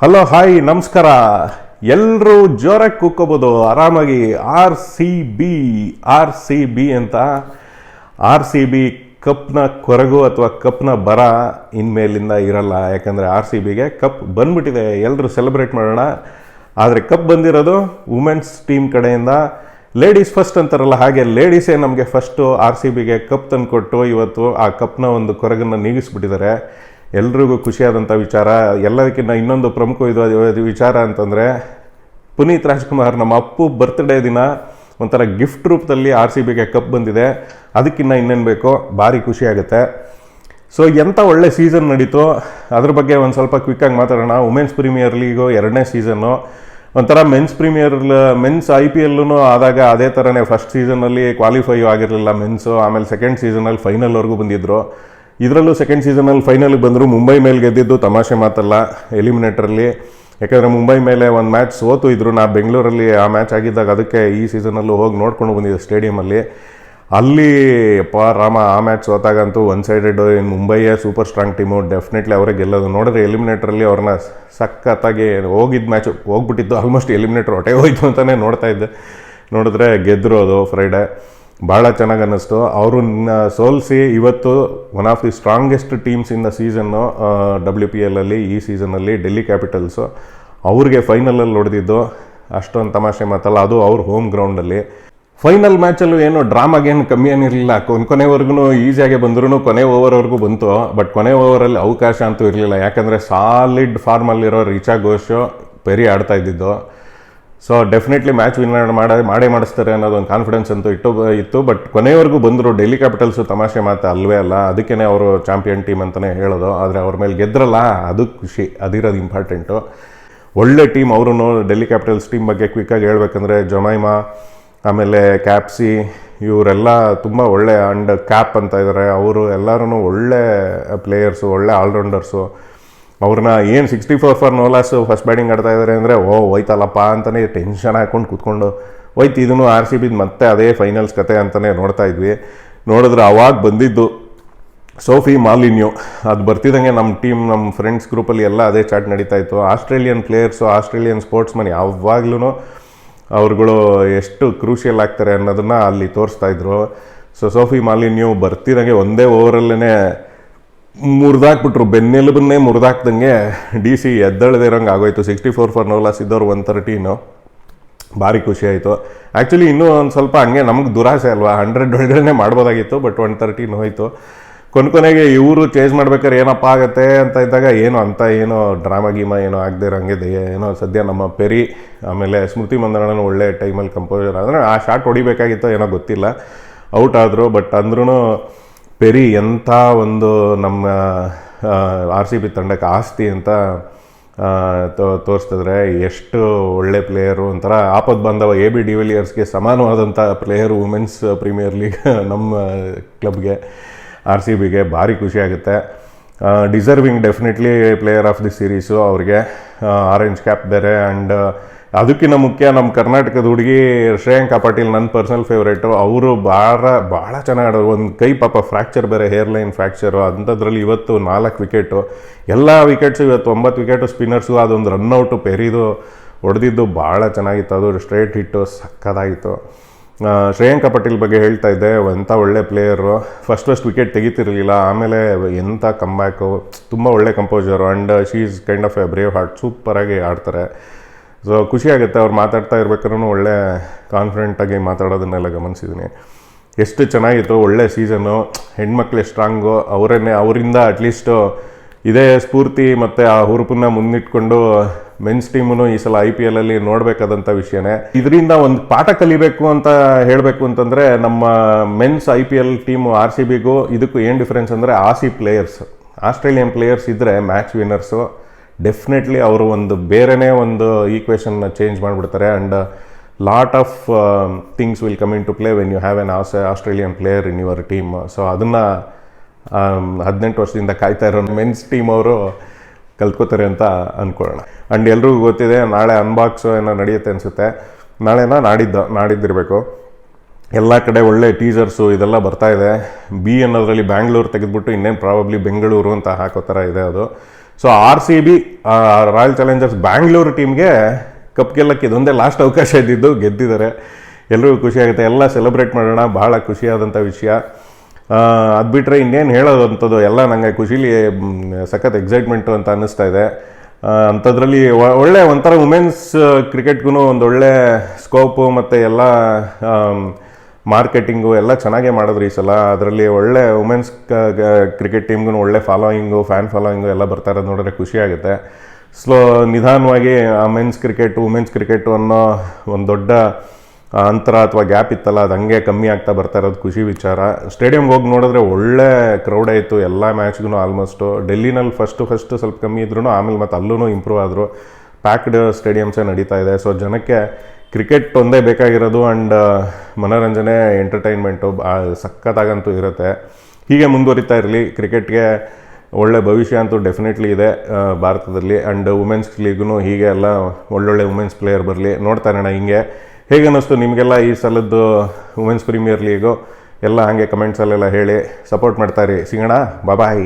Hello, hi, ನಮಸ್ಕಾರ. ಎಲ್ಲರೂ ಜೋರಾಗಿ ಕೂಕೋಬೋದು ಆರಾಮಾಗಿ R C B, R C B ಅಂತ. ಆರ್ ಸಿ ಬಿ ಕಪ್ನ ಕೊರಗು ಅಥವಾ ಕಪ್ನ ಬರ ಇನ್ಮೇಲಿಂದ ಇರಲ್ಲ. ಯಾಕಂದರೆ ಆರ್ ಸಿ ಬಿಗೆ ಕಪ್ ಬಂದ್ಬಿಟ್ಟಿದೆ. ಎಲ್ಲರೂ ಸೆಲೆಬ್ರೇಟ್ ಮಾಡೋಣ. ಆದರೆ ಕಪ್ ಬಂದಿರೋದು ವುಮೆನ್ಸ್ ಟೀಮ್ ಕಡೆಯಿಂದ. ಲೇಡೀಸ್ ಫಸ್ಟ್ ಅಂತಾರಲ್ಲ, ಹಾಗೆ ಲೇಡೀಸೇ ನಮಗೆ ಫಸ್ಟು ಆರ್ ಸಿ ಬಿಗೆ ಕಪ್ ತಂದುಕೊಟ್ಟು ಇವತ್ತು ಆ ಕಪ್ನ ಒಂದು ಕೊರಗನ್ನು ನೀಗಿಸ್ಬಿಟ್ಟಿದ್ದಾರೆ. ಎಲ್ರಿಗೂ ಖುಷಿಯಾದಂಥ ವಿಚಾರ. ಎಲ್ಲದಕ್ಕಿಂತ ಇನ್ನೊಂದು ಪ್ರಮುಖ ಇದು ವಿಚಾರ ಅಂತಂದರೆ, ಪುನೀತ್ ರಾಜ್ಕುಮಾರ್ ನಮ್ಮ ಅಪ್ಪು ಬರ್ತ್ಡೇ ದಿನ ಒಂಥರ ಗಿಫ್ಟ್ ರೂಪದಲ್ಲಿ ಆರ್ ಸಿ ಬಿಗೆ ಕಪ್ ಬಂದಿದೆ. ಅದಕ್ಕಿಂತ ಇನ್ನೇನು ಬೇಕೋ, ಭಾರಿ ಖುಷಿಯಾಗುತ್ತೆ ಸೊ ಎಂಥ ಒಳ್ಳೆ ಸೀಸನ್ ನಡೀತು, ಅದ್ರ ಬಗ್ಗೆ ಒಂದು ಸ್ವಲ್ಪ ಕ್ವಿಕ್ಕಾಗಿ ಮಾತಾಡೋಣ. ವುಮೆನ್ಸ್ ಪ್ರೀಮಿಯರ್ ಲೀಗು ಎರಡನೇ ಸೀಸನ್ನು ಒಂಥರ men's premier men's I P ಎಲ್ಲೂ ಆದಾಗ ಅದೇ ಥರನೇ ಫಸ್ಟ್ ಸೀಸನಲ್ಲಿ ಕ್ವಾಲಿಫೈ ಆಗಿರಲಿಲ್ಲ ಮೆನ್ಸು ಆಮೇಲೆ ಸೆಕೆಂಡ್ ಸೀಸನಲ್ಲಿ ಫೈನಲ್ವರೆಗೂ ಬಂದಿದ್ದರು ಇದರಲ್ಲೂ ಸೆಕೆಂಡ್ ಸೀಸನಲ್ಲಿ ಫೈನಲ್ಗೆ ಬಂದರು. ಮುಂಬೈ ಮೇಲೆ ಗೆದ್ದಿದ್ದು ತಮಾಷೆ ಮಾತಲ್ಲ ಎಲಿಮಿನೇಟರಲ್ಲಿ ಯಾಕಂದರೆ ಮುಂಬೈ ಮೇಲೆ ಒಂದು ಮ್ಯಾಚ್ ಸೋತು ಇದ್ರು. ನಾ ಬೆಂಗಳೂರಲ್ಲಿ ಆ ಮ್ಯಾಚ್ ಆಗಿದ್ದಾಗ ಅದಕ್ಕೆ ಈ ಸೀಸನಲ್ಲೂ ಹೋಗಿ ನೋಡ್ಕೊಂಡು ಬಂದಿದ್ದೆ ಸ್ಟೇಡಿಯಮಲ್ಲಿ ಅಲ್ಲಿ. ಪ ರಾಮ, ಆ ಮ್ಯಾಚ್ ಸೋತಾಗಂತೂ ಒನ್ ಸೈಡೆಡ್ ಇನ್ನು ಮುಂಬೈಯೇ ಸೂಪರ್ ಸ್ಟ್ರಾಂಗ್ ಟೀಮು ಡೆಫಿನೆಟ್ಲಿ ಅವರೇ ಗೆಲ್ಲೋದು. ನೋಡಿದ್ರೆ ಎಲಿಮಿನೇಟ್ರಲ್ಲಿ ಅವ್ರನ್ನ ಸಖತ್ತಾಗಿ ಹೋಗಿದ್ದ ಮ್ಯಾಚ್ ಹೋಗ್ಬಿಟ್ಟಿದ್ದು ಆಲ್ಮೋಸ್ಟ್ ಎಲಿಮಿನೇಟ್ರ್ ಹೊಟ್ಟೆ ಹೋಯ್ತು ಅಂತಲೇ ನೋಡ್ತಾ ಇದ್ದೆ. ನೋಡಿದ್ರೆ ಗೆದ್ದರು ಅದು ಫ್ರೈಡೆ ಭಾಳ ಚೆನ್ನಾಗಿ ಅನ್ನಿಸ್ತು. ಅವರು ಸೋಲಿಸಿ ಇವತ್ತು one of the strongest teams in the season W P ಎಲ್ಲಲ್ಲಿ ಈ ಸೀಸನಲ್ಲಿ ಡೆಲ್ಲಿ ಕ್ಯಾಪಿಟಲ್ಸು ಅವ್ರಿಗೆ ಫೈನಲಲ್ಲಿ ಹೊಡೆದಿದ್ದು ಅಷ್ಟೊಂದು ತಮಾಷೆ ಮಾತಲ್ಲ, ಅದು ಅವ್ರ ಹೋಮ್ ಗ್ರೌಂಡಲ್ಲಿ ಫೈನಲ್ ಮ್ಯಾಚಲ್ಲೂ ಏನು ಡ್ರಾಮಾಗೇನು ಕಮ್ಮಿ ಏನಿರಲಿಲ್ಲ. ಕೊನೆ ಕೊನೆವರೆಗೂ ಈಸಿಯಾಗಿ ಬಂದ್ರೂ ಕೊನೆ ಓವರ್ವರೆಗೂ ಬಂತು. ಬಟ್ ಕೊನೆ ಓವರಲ್ಲಿ ಅವಕಾಶ ಅಂತೂ ಇರಲಿಲ್ಲ. ಯಾಕಂದರೆ ಸಾಲಿಡ್ ಫಾರ್ಮಲ್ಲಿರೋ ರಿಚಾ ಘೋಷು ಪೆರಿ ಆಡ್ತಾ ಇದ್ದಿದ್ದು. ಸೊ ಡೆಫಿನೆಟ್ಲಿ ಮ್ಯಾಚ್ ವಿನ್ ಮಾಡೇ ಮಾಡೇ ಮಾಡಿಸ್ತಾರೆ ಅನ್ನೋದೊಂದು ಕಾನ್ಫಿಡೆನ್ಸ್ ಅಂತೂ ಇಟ್ಟು, ಇತ್ತು. ಬಟ್ ಕೊನೆಯವರೆಗೂ ಬಂದರು ಡೆಲ್ಲಿ ಕ್ಯಾಪಿಟಲ್ಸು ತಮಾಷೆ ಮಾತು ಅಲ್ವೇ ಅಲ್ಲ. ಅದಕ್ಕೇ ಅವರು ಚಾಂಪಿಯನ್ ಟೀಮ್ ಅಂತಲೇ ಹೇಳೋದು. ಆದರೆ ಅವ್ರ ಮೇಲೆ ಗೆದ್ರಲ್ಲ, ಅದು ಖುಷಿ. ಅದಿರೋದು ಇಂಪಾರ್ಟೆಂಟು ಒಳ್ಳೆ ಟೀಮ್ ಅವರು ಡೆಲ್ಲಿ ಕ್ಯಾಪಿಟಲ್ಸ್ ಟೀಮ್ ಬಗ್ಗೆ ಕ್ವಿಕ್ಕಾಗಿ ಹೇಳ್ಬೇಕಂದ್ರೆ ಜೊಮೈಮಾ ಆಮೇಲೆ ಕ್ಯಾಪ್ಸಿ ಇವರೆಲ್ಲ ತುಂಬ ಒಳ್ಳೆ ಅಂಡ್ ಕ್ಯಾಪ್ ಅಂತ ಇದ್ದಾರೆ ಅವರು ಎಲ್ಲರೂ ಒಳ್ಳೆ ಪ್ಲೇಯರ್ಸು ಒಳ್ಳೆ ಆಲ್ರೌಂಡರ್ಸು ಅವ್ರನ್ನ ಏನು sixty four for no loss first batting ಆಡ್ತಾ ಇದ್ದಾರೆ ಅಂದರೆ, ಓ, ಹೋಯ್ತಲ್ಲಪ್ಪ ಅಂತಲೇ ಟೆನ್ಷನ್ ಹಾಕ್ಕೊಂಡು ಕೂತ್ಕೊಂಡು ಹೋಯ್ತು. ಇದನ್ನು ಆರ್ ಸಿ ಬಿದು ಮತ್ತೆ ಅದೇ ಫೈನಲ್ಸ್ ಕತೆ ಅಂತಲೇ ನೋಡ್ತಾ ಇದ್ವಿ. ನೋಡಿದ್ರೆ ಅವಾಗ ಬಂದಿದ್ದು ಸೋಫಿ ಮಾಲಿನ್ಯು. ಅದು ಬರ್ತಿದ್ದಂಗೆ ನಮ್ಮ ಟೀಮ್ ನಮ್ಮ ಫ್ರೆಂಡ್ಸ್ ಗ್ರೂಪಲ್ಲಿ ಎಲ್ಲ ಅದೇ ಚಾಟ್ ನಡೀತಾ ಇತ್ತು. ಆಸ್ಟ್ರೇಲಿಯನ್ ಪ್ಲೇಯರ್ಸು ಆಸ್ಟ್ರೇಲಿಯನ್ ಸ್ಪೋರ್ಟ್ಸ್ಮನ್ ಯಾವಾಗ್ಲೂ ಅವ್ರುಗಳು ಎಷ್ಟು ಕ್ರೂಷಿಯಲ್ ಆಗ್ತಾರೆ ಅನ್ನೋದನ್ನು ಅಲ್ಲಿ ತೋರಿಸ್ತಾ ಇದ್ರು. ಸೊ ಸೋಫಿ ಮಾಲಿನ್ಯು ಬರ್ತಿದಂಗೆ ಒಂದೇ ಓವರಲ್ಲೇ ಮುರಿದಾಕ್ಬಿಟ್ರು. ಬೆನ್ನೆಲುಬನ್ನೇ ಮುರಿದಾಕ್ದಂಗೆ ಡಿ ಸಿ ಎದ್ದಳದಿರೋಂಗೆ ಆಗೋಯ್ತು. ಸಿಕ್ಸ್ಟಿ ಫೋರ್ ಫಾರ್ ನೋಲಾಸ್ ಇದ್ದವ್ರು ಒನ್ ತರ್ಟೀನು ಭಾರಿ ಖುಷಿ ಆಯಿತು. ಆ್ಯಕ್ಚುಲಿ ಇನ್ನೂ ಒಂದು ಸ್ವಲ್ಪ ಹಂಗೆ ನಮಗೆ ದುರಾಸೆ ಅಲ್ವಾ? ಹಂಡ್ರೆಡ್ ಒಳಗಡೆ ಮಾಡ್ಬೋದಾಗಿತ್ತು ಬಟ್ ಒನ್ ತರ್ಟೀನ್ ಹೋಯಿತು. ಕೊನೆ ಕೊನೆಗೆ ಇವರು ಚೇಂಜ್ ಮಾಡ್ಬೇಕಾದ್ರೆ ಏನಪ್ಪ ಆಗುತ್ತೆ ಅಂತ ಇದ್ದಾಗ ಏನೋ ಅಂತ ಏನೋ ಡ್ರಾಮಾ ಗೀಮಾ ಏನೋ ಆಗದೆ ಇರೋಂಗೆ ಏನೋ ಸದ್ಯ ನಮ್ಮ ಪೆರಿ, ಆಮೇಲೆ ಸ್ಮೃತಿ ಮಂದಣ್ಣನ ಒಳ್ಳೆ ಟೈಮಲ್ಲಿ ಕಂಪೋಸರ್ ಆದರೆ. ಆ ಶಾಟ್ ಹೊಡಿಬೇಕಾಗಿತ್ತು ಏನೋ ಗೊತ್ತಿಲ್ಲ. ಔಟ್ ಆದರು ಬಟ್ ಅಂದ್ರೂ ಪೆರಿ ಎಂಥ ಒಂದು ನಮ್ಮ ಆರ್ ಸಿ ಬಿ ತಂಡಕ್ಕೆ ಆಸ್ತಿ ಅಂತ ತೋ- ತೋರಿಸ್ತಿದ್ರೆ ಎಷ್ಟು ಒಳ್ಳೆ ಪ್ಲೇಯರು ಒಂಥರ ಆಪದ್ ಬಾಂಧವ ಎ ಬಿ ಡಿವಿಲಿಯರ್ಸ್ಗೆ ಸಮಾನವಾದಂಥ ಪ್ಲೇಯರು ವುಮೆನ್ಸ್ ಪ್ರೀಮಿಯರ್ ಲೀಗ್ ನಮ್ಮ ಕ್ಲಬ್ಗೆ ಆರ್ ಸಿ ಬಿಗೆ ಭಾರಿ ಖುಷಿ ಆಗುತ್ತೆ. Deserving definitely player of the series ಅವ್ರಿಗೆ ಆರೆಂಜ್ ಕ್ಯಾಪ್ ಬೇರೆ ಆ್ಯಂಡ್ ಅದಕ್ಕಿಂತ ಮುಖ್ಯ ನಮ್ಮ ಕರ್ನಾಟಕದ ಹುಡುಗಿ ಶ್ರೇಯಾಂಕಾ ಪಾಟೀಲ್ ನನ್ನ ಪರ್ಸನಲ್ ಫೇವ್ರೇಟು ಅವರು ಭಾಳ ಭಾಳ ಚೆನ್ನಾಗಿ ಆಡೋರು. ಒಂದು ಕೈ ಪಾಪ ಫ್ರ್ಯಾಕ್ಚರ್ ಬೇರೆ ಹೇರ್ ಲೈನ್ ಫ್ರ್ಯಾಕ್ಚರು ಅಂಥದ್ರಲ್ಲಿ ಇವತ್ತು ನಾಲ್ಕು ವಿಕೆಟು ಎಲ್ಲ ವಿಕೆಟ್ಸು ಇವತ್ತು ಒಂಬತ್ತು ವಿಕೆಟು ಸ್ಪಿನ್ನರ್ಸು ಅದೊಂದು ರನ್ಔಟು ಪೆರಿದು ಹೊಡೆದಿದ್ದು ಭಾಳ ಚೆನ್ನಾಗಿತ್ತು. ಅದು ಸ್ಟ್ರೇಟ್ ಹಿಟ್ಟು ಸಕ್ಕದಾಗಿತ್ತು. ಶ್ರೇಯಾಂಕಾ ಪಟೇಲ್ ಬಗ್ಗೆ ಹೇಳ್ತಾ ಇದ್ದೆ ಎಂಥ ಒಳ್ಳೆ ಪ್ಲೇಯರು ಫಸ್ಟ್ ಫಸ್ಟ್ ವಿಕೆಟ್ ತೆಗಿತಿರಲಿಲ್ಲ, ಆಮೇಲೆ ಎಂಥ ಕಂಬ್ಯಾಕು ತುಂಬ ಒಳ್ಳೆ composure and she is kind of a brave heart ಸೂಪರಾಗಿ ಆಡ್ತಾರೆ. ಸೊ ಖುಷಿಯಾಗುತ್ತೆ ಅವ್ರು ಮಾತಾಡ್ತಾ ಇರ್ಬೇಕಾದ್ರೂ ಒಳ್ಳೆ ಕಾನ್ಫಿಡೆಂಟಾಗಿ ಮಾತಾಡೋದನ್ನೆಲ್ಲ ಗಮನಿಸಿದ್ದೀನಿ ಎಷ್ಟು ಚೆನ್ನಾಗಿತ್ತು, ಒಳ್ಳೆ ಸೀಸನ್ನು ಹೆಣ್ಮಕ್ಳು ಸ್ಟ್ರಾಂಗು ಅವರನ್ನೇ, ಅವರಿಂದ ಅಟ್ಲೀಸ್ಟು ಇದೇ ಸ್ಫೂರ್ತಿ ಮತ್ತು ಆ ಹುರುಪನ್ನ ಮುಂದಿಟ್ಕೊಂಡು ಮೆನ್ಸ್ ಟೀಮು ಈ ಸಲ ಐ ಪಿ ಎಲ್ಲಲ್ಲಿ ನೋಡಬೇಕಾದಂಥ ವಿಷಯನೇ. ಇದರಿಂದ ಒಂದು ಪಾಠ ಕಲಿಬೇಕು ಅಂತ ಹೇಳಬೇಕು ಅಂತಂದರೆ ನಮ್ಮ men's I P L team R C ಬಿಗೂ ಇದಕ್ಕೂ ಏನು ಡಿಫ್ರೆನ್ಸ್ ಅಂದರೆ ಆಸಿ ಪ್ಲೇಯರ್ಸ್ ಆಸ್ಟ್ರೇಲಿಯನ್ ಪ್ಲೇಯರ್ಸ್ ಇದ್ದರೆ ಮ್ಯಾಚ್ ವಿನ್ನರ್ಸು ಡೆಫಿನೆಟ್ಲಿ ಅವರು ಒಂದು ಬೇರೆನೇ ಒಂದು ಈಕ್ವೇಷನ್ನ ಚೇಂಜ್ ಮಾಡಿಬಿಡ್ತಾರೆ. And lot of things will come in to play when you have an Aus Australian player in your team so ಅದನ್ನು ಹದಿನೆಂಟು ವರ್ಷದಿಂದ ಕಾಯ್ತಾ ಇರೋ ಮೆನ್ಸ್ ಟೀಮ್ ಅವರು ಕಲ್ತ್ಕೋತಾರೆ ಅಂತ ಅಂದ್ಕೊಳ್ಳೋಣ ಆ್ಯಂಡ್ ಎಲ್ರಿಗೂ ಗೊತ್ತಿದೆ, ನಾಳೆ ಅನ್ಬಾಕ್ಸ್ ಏನೋ ನಡೆಯುತ್ತೆ ಅನಿಸುತ್ತೆ. ನಾಳೆನ ನಾಡಿದ್ದ, ನಾಡಿದ್ದಿರಬೇಕು. ಎಲ್ಲ ಕಡೆ ಒಳ್ಳೆ ಟೀಸರ್ಸು ಇದೆಲ್ಲ ಬರ್ತಾ ಇದೆ. ಬಿ ಅನ್ನೋದ್ರಲ್ಲಿ ಬ್ಯಾಂಗ್ಳೂರು ತೆಗೆದುಬಿಟ್ಟು ಇನ್ನೇನು ಪ್ರಾಬಬ್ಲಿ ಬೆಂಗಳೂರು ಅಂತ ಹಾಕೋ ಥರ ಇದೆ ಅದು. So R C B royal challengers Bangalore ಟೀಮ್ಗೆ ಕಪ್ ಗೆಲ್ಲಕ್ಕೆ ಇದೊಂದೇ ಲಾಸ್ಟ್ ಅವಕಾಶ ಇದ್ದಿದ್ದು ಗೆದ್ದಿದ್ದಾರೆ. ಎಲ್ರಿಗೂ ಖುಷಿಯಾಗುತ್ತೆ ಎಲ್ಲ ಸೆಲೆಬ್ರೇಟ್ ಮಾಡೋಣ. ಭಾಳ ಖುಷಿಯಾದಂಥ ವಿಷಯ. ಅದು ಬಿಟ್ಟರೆ ಇನ್ನೇನು ಹೇಳೋದಂಥದ್ದು? ಎಲ್ಲ ನನಗೆ ಖುಷಿಲಿ ಸಖತ್ ಎಕ್ಸೈಟ್ಮೆಂಟು ಅಂತ ಅನ್ನಿಸ್ತಾ ಇದೆ. ಅಂಥದ್ರಲ್ಲಿ ಒಳ್ಳೆ ಒಂಥರ ವುಮೆನ್ಸ್ ಕ್ರಿಕೆಟ್ಗೂ ಒಂದು ಒಳ್ಳೆ ಸ್ಕೋಪು ಮತ್ತು ಎಲ್ಲ ಮಾರ್ಕೆಟಿಂಗು ಎಲ್ಲ ಚೆನ್ನಾಗೇ ಮಾಡಿದ್ರು ಈ ಸಲ. ಅದರಲ್ಲಿ ಒಳ್ಳೆ ವುಮೆನ್ಸ್ ಕ್ರಿಕೆಟ್ ಟೀಮ್ಗೂ ಒಳ್ಳೆ ಫಾಲೋಯಿಂಗು ಫ್ಯಾನ್ ಫಾಲೋಯಿಂಗು ಎಲ್ಲ ಬರ್ತಾ ಇರೋದು ನೋಡಿದ್ರೆ ಖುಷಿಯಾಗುತ್ತೆ ಸ್ಲೋ ನಿಧಾನವಾಗಿ ಆ ಮೆನ್ಸ್ ಕ್ರಿಕೆಟ್ ವುಮೆನ್ಸ್ ಕ್ರಿಕೆಟು ಅನ್ನೋ ಒಂದು ದೊಡ್ಡ ಅಂತರ ಅಥವಾ ಗ್ಯಾಪ್ ಇತ್ತಲ್ಲ, ಅದು ಹಂಗೆ ಕಮ್ಮಿ ಆಗ್ತಾ ಬರ್ತಾ ಇರೋದು ಖುಷಿ ವಿಚಾರ. ಸ್ಟೇಡಿಯಮ್ಗೆ ಹೋಗಿ ನೋಡಿದ್ರೆ ಒಳ್ಳೆ ಕ್ರೌಡ್ ಆಯಿತು, ಎಲ್ಲ ಮ್ಯಾಚ್ಗೂ ಆಲ್ಮೋಸ್ಟು ಡೆಲ್ಲಿನಲ್ಲಿ ಫಸ್ಟು ಫಸ್ಟ್ ಸ್ವಲ್ಪ ಕಮ್ಮಿ ಇದ್ರೂ ಆಮೇಲೆ ಮತ್ತೆ ಅಲ್ಲೂ ಇಂಪ್ರೂವ್ ಆದರು. ಪ್ಯಾಕ್ಡ್ ಸ್ಟೇಡಿಯಮ್ಸೇ ನಡೀತಾ ಇದೆ. ಸೊ ಜನಕ್ಕೆ ಕ್ರಿಕೆಟ್ ಒಂದೇ ಬೇಕಾಗಿರೋದು ಆ್ಯಂಡ್ ಮನೋರಂಜನೆ ಎಂಟರ್ಟೈನ್ಮೆಂಟು ಸಖತ್ತಾಗಂತೂ ಇರುತ್ತೆ. ಹೀಗೆ ಮುಂದುವರಿತಾ ಇರಲಿ. ಕ್ರಿಕೆಟ್ಗೆ ಒಳ್ಳೆ ಭವಿಷ್ಯ ಅಂತೂ ಡೆಫಿನೆಟ್ಲಿ ಇದೆ ಭಾರತದಲ್ಲಿ. ಆ್ಯಂಡ್ ವುಮೆನ್ಸ್ ಲೀಗ್ನು ಹೀಗೆ ಎಲ್ಲ ಒಳ್ಳೊಳ್ಳೆ ವುಮೆನ್ಸ್ ಪ್ಲೇಯರ್ ಬರಲಿ. ನೋಡ್ತಾ ಇರೋಣ ಹಿಂಗೆ. ಹೇಗೆ ಅನ್ನಿಸ್ತು ನಿಮಗೆಲ್ಲ ಈ ಸಲದ್ದು ವುಮೆನ್ಸ್ ಪ್ರೀಮಿಯರ್ ಲೀಗು ಎಲ್ಲ ಹಾಗೆ ಕಮೆಂಟ್ಸಲ್ಲೆಲ್ಲ ಹೇಳಿ ಸಪೋರ್ಟ್ ಮಾಡ್ತಾರೆ ಸಿಂಗಣ ಸಿಗೋಣ ಬಾಯ್